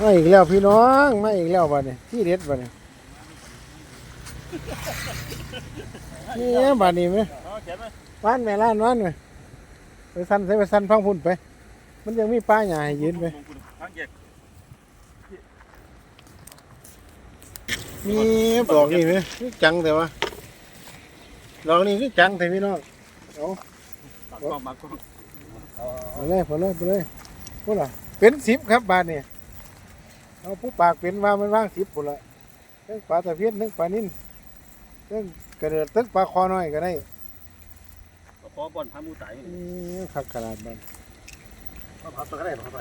มาอีกแล้วพี่น้องมาอีกแล้วบัดนี้ที่เด็ดบัดนี้นี่บัดนี้ไหมเอาเขียนไหมว่านแม่ล้านว่านไหมไปสั่นใส่ไปสั่นฟังพุ่นไป มันยังมีป้าหญ้าให้ยืนไปลงคุณทางแยกมีดอกนี่ไหมคือจังแต่ว่าดอกนี่คือจังแต่พี่น้องเอาปากกล้องปากกล้องไปเลยไปเลยไปเลยพูดล่ะเป็นสิบครับบาทนี่ เอาผู้ปากเป็นว่ามันว่างสิบปุ่นละเรื่องปลาตะเพียนเรื่องปลานิ่นเรื่องกระเดือดตึกปลาคอน้อยก็ได้ขอบอลพามูไตนี่ขักขนาดมันก็พับตัวก็ได้พับไป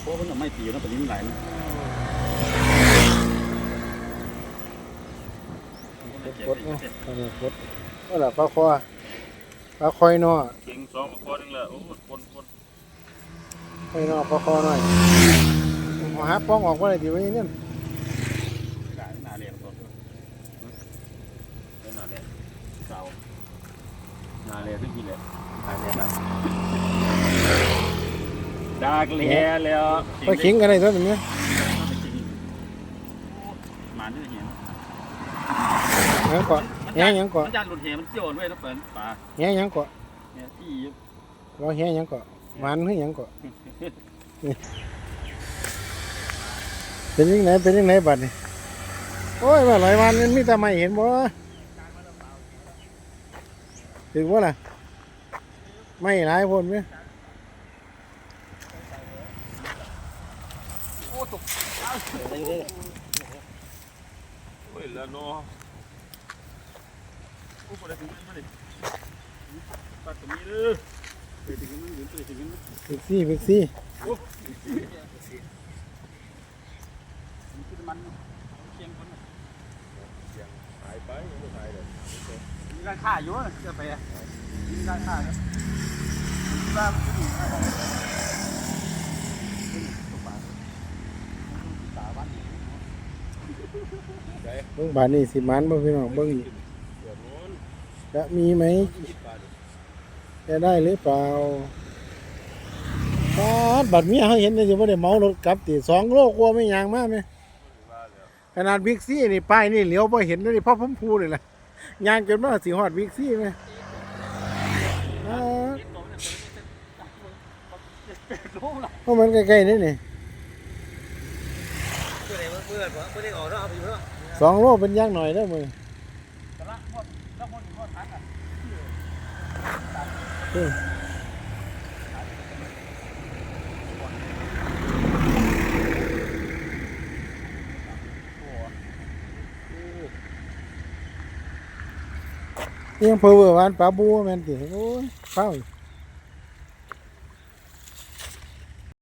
เพราะมันไม่ตีนะตอนนี้มันไหลนะกดเนาะปลาเนี่ยกดก็ล่ะปลาคอ ปลาคอยนอเก่งสองคอนึงเลยโอ้คนคนคอยนอปลาคอน้อยหาป้องออกว่าอะไรดีวะเนี่ยได้หน้าเรียนตัวหน้าเรียนเสาหน้าเรียนที่กี่เลยหน้าเรียนอะไรดากเลียแล้วไปขิงกันได้ตัวนี้มาด้วยเหี้ยยังก่อน แหงยังก่อนมันจัดรถเหี้ยมันเกี่ยวด้วยนะเปิดปลาแหงยังก่อนเนี่ยที่ว่าแหงยังก่อนมันหรือยังก่อนเป็นยังไงเป็นยังไงบัดนี่โอ้ยว่าหลายวันมันมีแต่ไม่เห็นบ่ถึงว่าล่ะ ไม่หลายคนไหมโอ้ยแล้วเนาะ กูปวดถึงมันมาดิปัดตรงนี้เด้อไปถึงมันอยู่ไปถึงมันเบ็กซี่เบกซี่คือมันเชียงคนเชียงหายไปไม่หายเลยมีราคาอยู่นะจะไปอะมีร้านค้าเนี่ยร้านที่ตาบ้านเบิ่งบาดนี่สิมันบ่พี่น้องเบิ่งอีก จะมีไหม จะได้หรือเปล่าบาดบัดเมียเขาเห็นเลยสิว่าได้เมารถกลับติสองโลกลัวไม่ยางมากไหมขนาดบิ๊กซี่นี่ป้ายนี่เหลียวพอเห็นเลยพ่อผมพูเลยล่ะยางจนว่าสิฮอดบิ๊กซี่ไหมอ่าเพราะมันใกล้ๆนี่นี่ไม่ได้ออกแล้วเอาอยู่แล้วสองโลเป็นย่างหน่อยได้อมือ ยังเพิ่มอวานปลาบูแม่นติโอ้ยเข้า